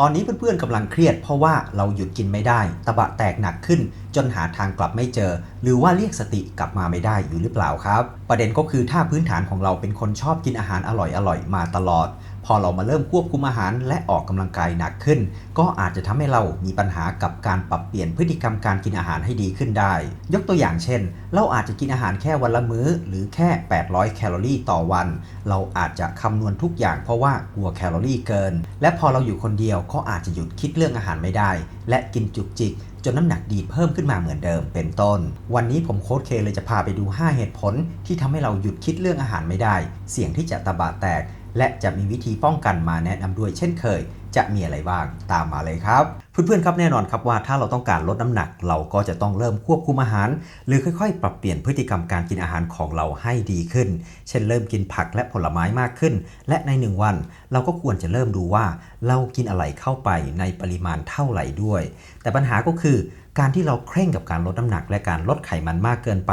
ตอนนี้เพื่อนๆกำลังเครียดเพราะว่าเราหยุดกินไม่ได้ ตะบะแตกหนักขึ้น จนหาทางกลับไม่เจอ หรือว่าเรียกสติกลับมาไม่ได้อยู่หรือเปล่าครับ ประเด็นก็คือถ้าพื้นฐานของเราเป็นคนชอบกินอาหารอร่อยๆมาตลอด พอเรามาเริ่มควบคุมอาหารและออกกำลังกายหนักขึ้น ก็อาจจะทำให้เรามีปัญหากับการปรับเปลี่ยนพฤติกรรมการกินอาหารให้ดีขึ้นได้ ยกตัวอย่างเช่น เราอาจจะกินอาหารแค่วันละมื้อ หรือแค่ 800 แคลอรี่ต่อวัน เราอาจจะคำนวณทุกอย่างเพราะว่ากลัวแคลอรี่เกิน และพอเราอยู่คนเดียวก็อาจจะหยุดคิดเรื่องอาหารไม่ได้ และกินจุกจิกจนน้ำหนักดีดเพิ่มขึ้นมาเหมือนเดิมเป็นต้น วันนี้ผมโค้ชเคเลยจะพาไปดู 5 เหตุผลที่ทำให้เราหยุดคิดเรื่องอาหารไม่ได้ เสี่ยงที่จะตะบะแตก และจะมีวิธีป้องกันมาแนะนำด้วยเช่นเคย จะมีอะไรบ้างตามมาเลยครับเพื่อนๆครับแน่นอนครับว่าถ้าเราต้องการลดน้ำหนัก เราก็จะต้องเริ่มควบคุมอาหาร หรือค่อยๆ ปรับเปลี่ยนพฤติกรรมการกินอาหารของเราให้ดีขึ้น เช่นเริ่มกินผักและผลไม้มากขึ้น และในหนึ่งวัน เราก็ควรจะเริ่มดูว่า เรากินอะไรเข้าไปในปริมาณเท่าไหร่ด้วย แต่ปัญหาก็คือการที่เราเคร่งกับการลดน้ำหนักและการลดไขมันมากเกินไป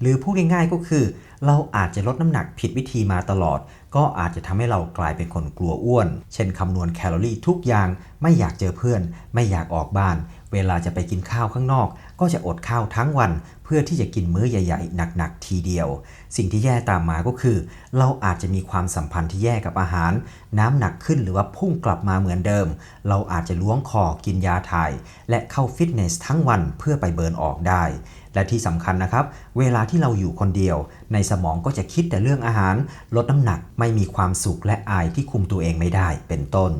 หรือพูดง่ายๆก็คือ เราอาจจะลดน้ำหนักผิดวิธีมาตลอด ก็อาจจะทำให้เรากลายเป็นคนกลัวอ้วน เช่นคำนวณแคลอรี่ทุกอย่างไม่อยากเจอเพื่อน ไม่อยากออกบ้าน เวลาจะไปกินข้าวข้างนอก ก็จะอดข้าวทั้งวัน เพื่อที่จะกินมื้อใหญ่ๆ หนักๆ ทีเดียว สิ่งที่แย่ตามมาก็คือ เราอาจจะมีความสัมพันธ์ที่แย่กับอาหาร น้ำหนักขึ้นหรือว่าพุ่งกลับมาเหมือนเดิม เราอาจจะล้วงคอกินยาถ่าย และเข้าฟิตเนสทั้งวันเพื่อไปเบิร์นออกได้ และที่สำคัญนะครับ เวลาที่เราอยู่คนเดียว ในสมองก็จะคิดแต่เรื่องอาหาร ลดน้ำหนักไม่มีความสุขและอายที่คุมตัวเองไม่ได้เป็นต้น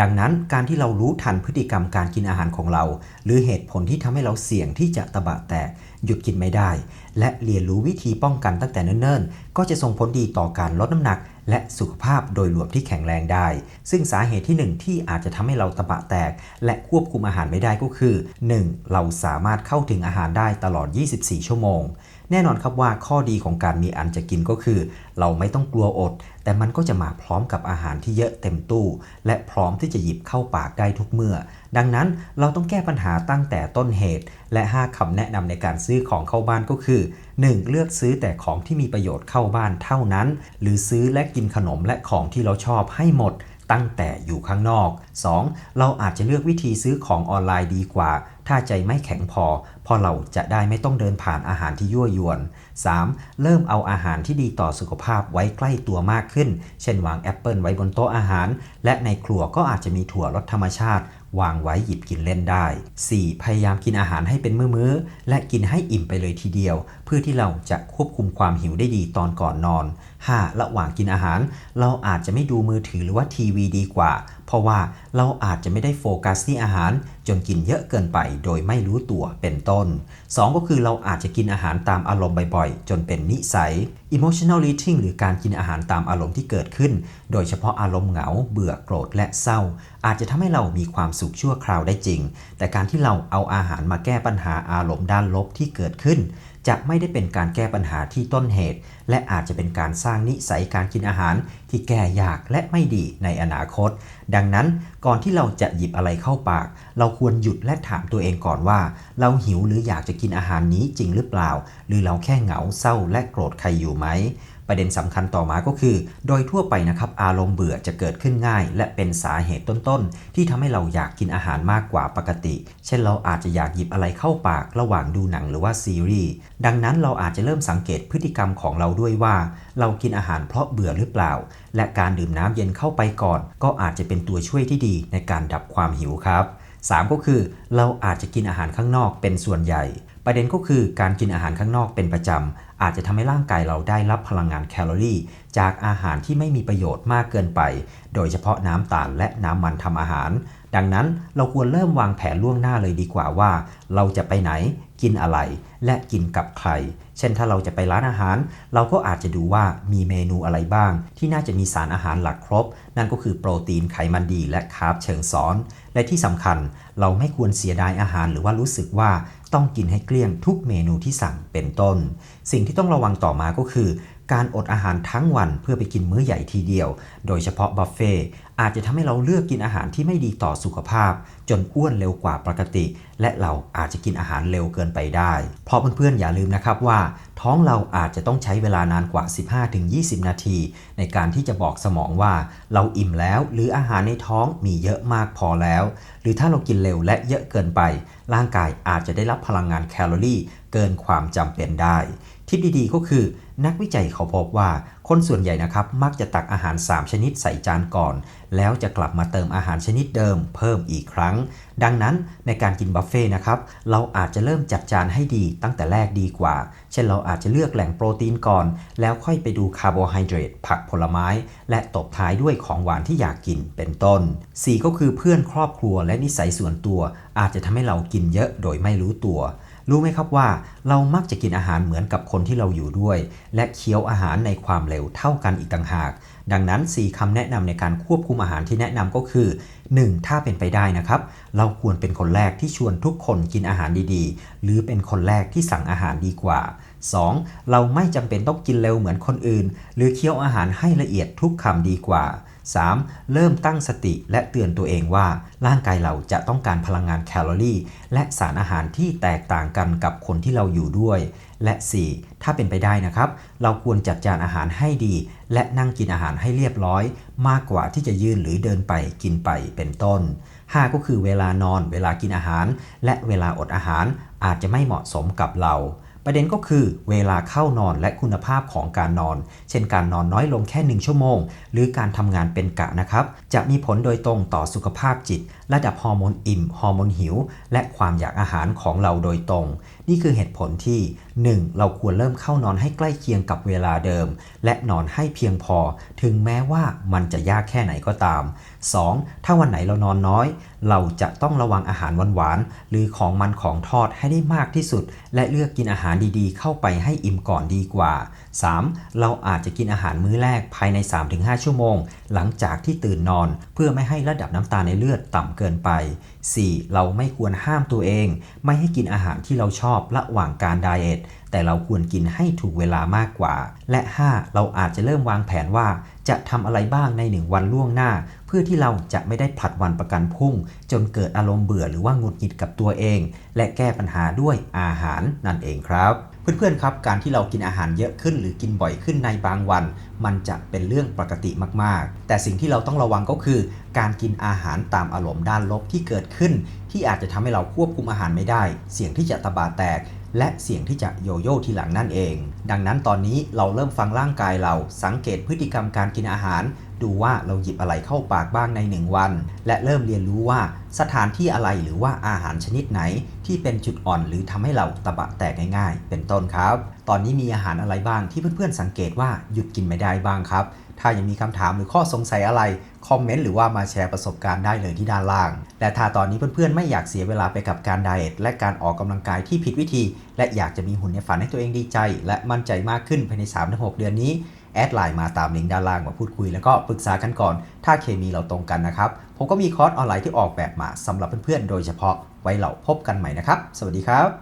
ดังนั้นการที่เรารู้ทันพฤติกรรมการกินอาหารของเรา หรือเหตุผลที่ทำให้เราเสี่ยงที่จะตะบะแตกหยุดกินไม่ได้ และเรียนรู้วิธีป้องกันตั้งแต่เนิ่นๆ ก็จะส่งผลดีต่อการลดน้ำหนัก และสุขภาพโดยรวมที่แข็งแรงได้ ซึ่งสาเหตุที่หนึ่งที่อาจจะทำให้เราตะบะแตก และควบคุมอาหารไม่ได้ก็คือ 1. เราสามารถเข้าถึงอาหารได้ตลอด 24 ชั่วโมงแน่นอนครับว่าข้อดีของการมีอันจะกินก็คือ เราไม่ต้องกลัวอด แต่มันก็จะมาพร้อมกับอาหารที่เยอะเต็มตู้ และพร้อมที่จะหยิบเข้าปากได้ทุกเมื่อ ดังนั้นเราต้องแก้ปัญหาตั้งแต่ต้นเหตุ และ 5คำแนะนำในการซื้อของเข้าบ้านก็คือ 1. เลือกซื้อแต่ของที่มีประโยชน์เข้าบ้านเท่านั้น หรือซื้อและกินขนมและของที่เราชอบให้หมด ตั้งแต่อยู่ข้างนอก 2. เราอาจจะเลือกวิธีซื้อของออนไลน์ดีกว่า ถ้าใจไม่แข็งพอ พอเราจะได้ไม่ต้องเดินผ่านอาหารที่ยั่วยวน 3. เริ่มเอาอาหารที่ดีต่อสุขภาพไว้ใกล้ตัวมากขึ้น เช่นวางแอปเปิลไว้บนโต๊ะอาหาร และในครัวก็อาจจะมีถั่วรสธรรมชาติ วางไว้หยิบกินเล่นได้ 4. พยายามกินอาหารให้เป็นมื้อๆ และกินให้อิ่มไปเลยทีเดียว เพื่อที่เราจะควบคุมความหิวได้ดีตอนก่อนนอน 5. ระหว่างกินอาหาร เราอาจจะไม่ดูมือถือหรือว่าทีวีดีกว่าเพราะว่าเราอาจจะไม่ได้โฟกัสที่อาหารจนกินเยอะเกินไป โดยไม่รู้ตัวเป็นต้น 2 ก็คือเราอาจจะกินอาหารตามอารมณ์บ่อยๆ จนเป็นนิสัย emotional eating หรือการกินอาหารตามอารมณ์ที่เกิดขึ้น โดยเฉพาะอารมณ์เหงา เบื่อโกรธและเศร้า อาจจะทำให้เรามีความสุขชั่วคราวได้จริง แต่การที่เราเอาอาหารมาแก้ปัญหาอารมณ์ด้านลบที่เกิดขึ้น จะไม่ได้เป็นการแก้ปัญหาที่ต้นเหตุ และอาจจะเป็นการสร้างนิสัยการกินอาหารที่แก้ยากและไม่ดีในอนาคต ดังนั้น ก่อนที่เราจะหยิบอะไรเข้าปาก เราควรหยุดและถามตัวเองก่อนว่า เราหิวหรืออยากจะกินอาหารนี้จริงหรือเปล่า หรือเราแค่เหงาเศร้าและโกรธใครอยู่ไหม ประเด็นสำคัญต่อมาก็คือ โดยทั่วไปนะครับอารมณ์เบื่อจะเกิดขึ้นง่าย และเป็นสาเหตุต้นๆ ที่ทำให้เราอยากกินอาหารมากกว่าปกติ เช่นเราอาจจะอยากหยิบอะไรเข้าปากระหว่างดูหนังหรือว่าซีรีส์ดังนั้นเราอาจจะเริ่มสังเกตพฤติกรรมของเราด้วยว่า เรากินอาหารเพราะเบื่อหรือเปล่า และการดื่มน้ำเย็นเข้าไปก่อน ก็อาจจะเป็นตัวช่วยที่ดีในการดับความหิวครับ 3 ก็คือ เราอาจจะกินอาหารข้างนอกเป็นส่วนใหญ่ ประเด็นก็คือการกินอาหารข้างนอกเป็นประจำอาจจะทำให้ร่างกายเราได้รับพลังงานแคลอรี่ จากอาหารที่ไม่มีประโยชน์มากเกินไป โดยเฉพาะน้ำตาลและน้ำมันทำอาหาร ดังนั้นเราควรเริ่มวางแผนล่วงหน้าเลยดีกว่าว่า เราจะไปไหน กินอะไร และกินกับใคร เช่นถ้าเราจะไปร้านอาหาร เราก็อาจจะดูว่ามีเมนูอะไรบ้าง ที่น่าจะมีสารอาหารหลักครบ นั่นก็คือโปรตีนไขมันดี และคาร์บเชิงซ้อน และที่สำคัญเราไม่ควรเสียดายอาหารหรือว่ารู้สึกว่าต้องกินให้เกลี้ยงทุกเมนูที่สั่งเป็นต้น สิ่งที่ต้องระวังต่อมาก็คือการอดอาหารทั้งวันเพื่อไปกินมื้อใหญ่ทีเดียว โดยเฉพาะบุฟเฟ่อาจจะทำให้เราเลือกกินอาหารที่ไม่ดีต่อสุขภาพ จนอ้วนเร็วกว่าปกติ และเราอาจจะกินอาหารเร็วเกินไปได้ เพราะเพื่อนๆอย่าลืมนะครับว่า ท้องเราอาจจะต้องใช้เวลานานกว่า 15-20 นาที ในการที่จะบอกสมองว่า เราอิ่มแล้วหรืออาหารในท้องมีเยอะมากพอแล้ว หรือถ้าเรากินเร็วและเยอะเกินไป ร่างกายอาจจะได้รับพลังงานแคลอรี่ เกินความจำเป็นได้ ทิปดีๆก็คือ นักวิจัยเขาพบว่า คนส่วนใหญ่นะครับมักจะตักอาหาร 3 ชนิดใส่จานก่อน แล้วจะกลับมาเติมอาหารชนิดเดิมเพิ่มอีกครั้ง ดังนั้นในการกินบุฟเฟ่นะครับเราอาจจะเริ่มจัดจานให้ดีตั้งแต่แรกดีกว่า เช่นเราอาจจะเลือกแหล่งโปรตีนก่อน แล้วค่อยไปดูคาร์โบไฮเดรตผักผลไม้ และตบท้ายด้วยของหวานที่อยากกินเป็นต้น 4 ก็คือเพื่อนครอบครัวและนิสัยส่วนตัว อาจจะทำให้เรากินเยอะโดยไม่รู้ตัว รู้ไหมครับว่าเรามักจะกินอาหารเหมือนกับคนที่เราอยู่ด้วย และเคี้ยวอาหารในความเร็วเท่ากันอีกต่างหาก ดังนั้น 4คำแนะนำในการควบคุมอาหารที่แนะนำก็คือ 1. ถ้าเป็นไปได้นะครับ เราควรเป็นคนแรกที่ชวนทุกคนกินอาหารดีๆ หรือเป็นคนแรกที่สั่งอาหารดีกว่า 2. เราไม่จำเป็นต้องกินเร็วเหมือนคนอื่น หรือเคี้ยวอาหารให้ละเอียดทุกคำดีกว่า 3. เริ่มตั้งสติและเตือนตัวเองว่าร่างกายเราจะต้องการพลังงานแคลอรี่ และสารอาหารที่แตกต่างกันกับคนที่เราอยู่ด้วย และ 4. ถ้าเป็นไปได้นะครับ เราควรจัดจานอาหารให้ดี และนั่งกินอาหารให้เรียบร้อย มากกว่าที่จะยืนหรือเดินไปกินไปเป็นต้น 5 ก็คือเวลานอน เวลากินอาหาร และเวลาอดอาหารอาจจะไม่เหมาะสมกับเรา ประเด็นก็คือเวลาเข้านอนและคุณภาพของการนอน เช่นการนอนน้อยลงแค่ 1 ชั่วโมง หรือการทำงานเป็นกะนะครับ จะมีผลโดยตรงต่อสุขภาพจิต ระดับฮอร์โมนอิ่ม ฮอร์โมนหิว และความอยากอาหารของเราโดยตรง นี่คือเหตุผลที่ 1. เราควรเริ่มเข้านอนให้ใกล้เคียงกับเวลาเดิม และนอนให้เพียงพอ ถึงแม้ว่ามันจะยากแค่ไหนก็ตาม 2. ถ้าวันไหนเรานอนน้อย เราจะต้องระวังอาหารหวานๆ หรือของมันของทอดให้ได้มากที่สุด และเลือกกินอาหารดีๆ เข้าไปให้อิ่มก่อนดีกว่า 3. เราอาจจะกินอาหารมื้อแรกภายใน 3-5 ชั่วโมง หลังจากที่ตื่นนอน เพื่อไม่ให้ระดับน้ำตาลในเลือดต่ำเกินไป 4. เราไม่ควรห้ามตัวเอง ไม่ให้กินอาหารที่เราชอบระหว่างการไดเอทแต่เราควรกินให้ถูกเวลามากกว่า และ 5. เราอาจจะเริ่มวางแผนว่า จะทำอะไรบ้างในหนึ่งวันล่วงหน้า เพื่อที่เราจะไม่ได้ผลัดวันประกันพรุ่ง จนเกิดอารมณ์เบื่อหรือว่าหงุดหงิดกับตัวเอง และแก้ปัญหาด้วยอาหารนั่นเองครับ เพื่อนๆครับการที่เรากินอาหารเยอะขึ้น หรือกินบ่อยขึ้นในบางวัน มันจะเป็นเรื่องปกติมากๆ แต่สิ่งที่เราต้องระวังก็คือ การกินอาหารตามอารมณ์ด้านลบที่เกิดขึ้น ที่อาจจะทำให้เราควบคุมอาหารไม่ได้ เสี่ยงที่จะตะบะแตก และเสี่ยงที่จะโยโย่ทีหลังนั่นเอง ดังนั้นตอนนี้เราเริ่มฟังร่างกายเราสังเกตพฤติกรรมการกินอาหาร ดูว่าเราหยิบอะไรเข้าปากบ้างใน 1 วัน และเริ่มเรียนรู้ว่าสถานที่อะไรหรือว่าอาหารชนิดไหน ที่เป็นจุดอ่อนหรือทำให้เราตะบะแตกง่ายๆ เป็นต้นครับ ตอนนี้มีอาหารอะไรบ้างที่เพื่อนๆสังเกตว่าหยุดกินไม่ได้บ้างครับ ถ้ายังมีคำถามหรือข้อสงสัยอะไรคอมเมนต์หรือว่ามาแชร์ประสบการณ์ได้เลยที่ด้านล่าง และถ้าตอนนี้เพื่อนๆ ไม่อยากเสียเวลาไปกับการไดเอทและการออกกำลังกายที่ผิดวิธี และอยากจะมีหุ่นในฝันให้ตัวเองดีใจ และมั่นใจมากขึ้นภายใน3-6 เดือนนี้ แอดไลน์มาตามลิงก์ด้านล่างมาพูดคุย แล้วก็ปรึกษากันก่อน ถ้าเคมีเราตรงกันนะครับ ผมก็มีคอร์สออนไลน์ที่ออกแบบมาสำหรับเพื่อนๆโดยเฉพาะไว้เราพบกันใหม่นะครับ สวัสดีครับ